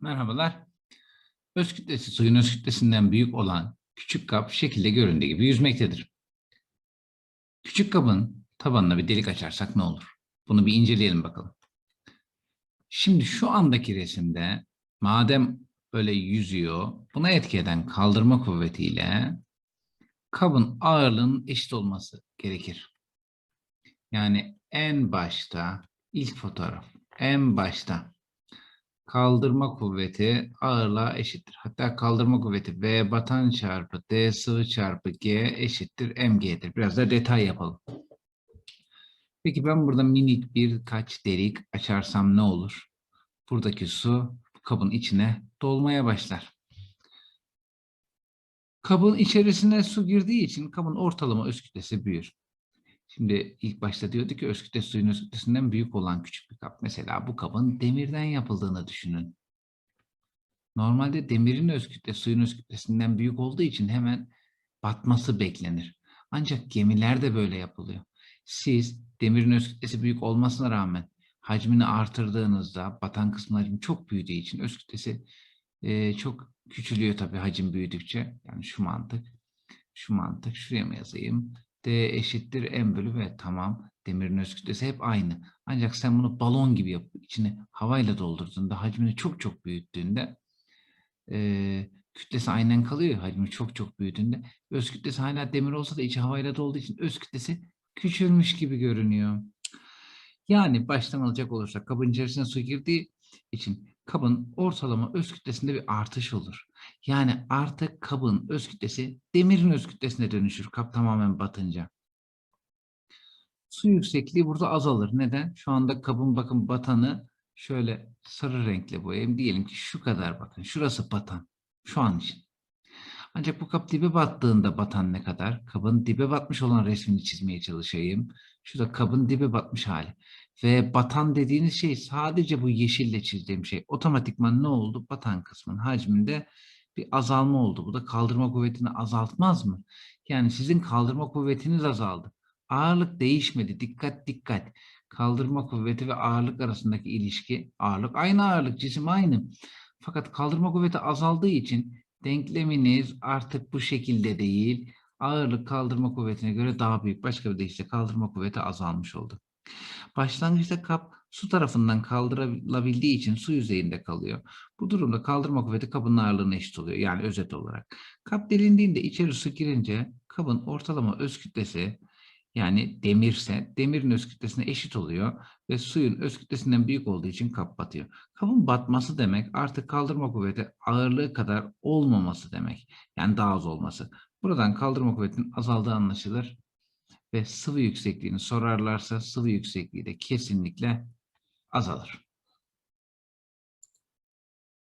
Merhabalar. Öz kütlesi suyun öz kütlesinden büyük olan küçük kap şekilde göründüğü gibi yüzmektedir. Küçük kabın tabanına bir delik açarsak ne olur? Bunu bir inceleyelim bakalım. Şimdi şu andaki resimde madem böyle yüzüyor, buna etki eden kaldırma kuvvetiyle kabın ağırlığının eşit olması gerekir. Yani en başta ilk fotoğraf, en başta kaldırma kuvveti ağırlığa eşittir. Hatta kaldırma kuvveti V batan çarpı D sıvı çarpı G eşittir mg'dir. Biraz da detay yapalım. Peki ben burada minik birkaç delik açarsam ne olur? Buradaki su kabın içine dolmaya başlar. Kabın içerisine su girdiği için kabın ortalama öz kütlesi büyür. Şimdi ilk başta diyordu ki öz kütlesi suyun öz kütlesinden büyük olan küçük bir kap. Mesela bu kabın demirden yapıldığını düşünün. Normalde demirin öz kütlesi suyun öz kütlesinden büyük olduğu için hemen batması beklenir. Ancak gemiler de böyle yapılıyor. Siz demirin öz kütlesi büyük olmasına rağmen hacmini artırdığınızda batan kısmın çok büyüdüğü için öz kütlesi eee, çok küçülüyor tabii hacim büyüdükçe. Yani şu mantık, şu mantık. Şuraya mı yazayım? D eşittir M bölü V. Tamam. Demirin öz kütlesi hep aynı. Ancak sen bunu balon gibi yapıp içini havayla doldurduğunda, hacmini çok çok büyüttüğünde eee, kütlesi aynen kalıyor. Hacmi çok çok büyüdüğünde. Öz kütlesi hala demir olsa da içi havayla dolduğu için öz kütlesi küçülmüş gibi görünüyor. Yani baştan alacak olursak kabın içerisine su girdiği için kabın ortalama öz kütlesinde bir artış olur. Yani artık kabın öz kütlesi demirin öz kütlesine dönüşür kap tamamen batınca. Su yüksekliği burada azalır. Neden? Şu anda kabın bakın batanı şöyle sarı renkle boyayayım. Diyelim ki şu kadar bakın. Şurası batan. Şu an için. Ancak bu kap dibe battığında batan ne kadar? Kabın dibe batmış olan resmini çizmeye çalışayım. Şu da kabın dibe batmış hali. Ve batan dediğiniz şey sadece bu yeşille çizdiğim şey. Otomatikman ne oldu? Batan kısmın hacminde bir azalma oldu. Bu da kaldırma kuvvetini azaltmaz mı? Yani sizin kaldırma kuvvetiniz azaldı. Ağırlık değişmedi. Dikkat dikkat. Kaldırma kuvveti ve ağırlık arasındaki ilişki. Ağırlık aynı ağırlık, cisim aynı. Fakat kaldırma kuvveti azaldığı için denkleminiz artık bu şekilde değil. Ağırlık kaldırma kuvvetine göre daha büyük. Başka bir deyişle kaldırma kuvveti azalmış oldu. Başlangıçta kap su tarafından kaldırılabildiği için su yüzeyinde kalıyor. Bu durumda kaldırma kuvveti kabın ağırlığına eşit oluyor. Yani özet olarak. Kap delindiğinde içeri su girince kabın ortalama öz kütlesi yani demirse demirin öz kütlesine eşit oluyor ve suyun öz kütlesinden büyük olduğu için kap batıyor. Kabın batması demek artık kaldırma kuvveti ağırlığı kadar olmaması demek. Yani daha az olması. Buradan kaldırma kuvvetinin azaldığı anlaşılır ve sıvı yüksekliğini sorarlarsa sıvı yüksekliği de kesinlikle azalır.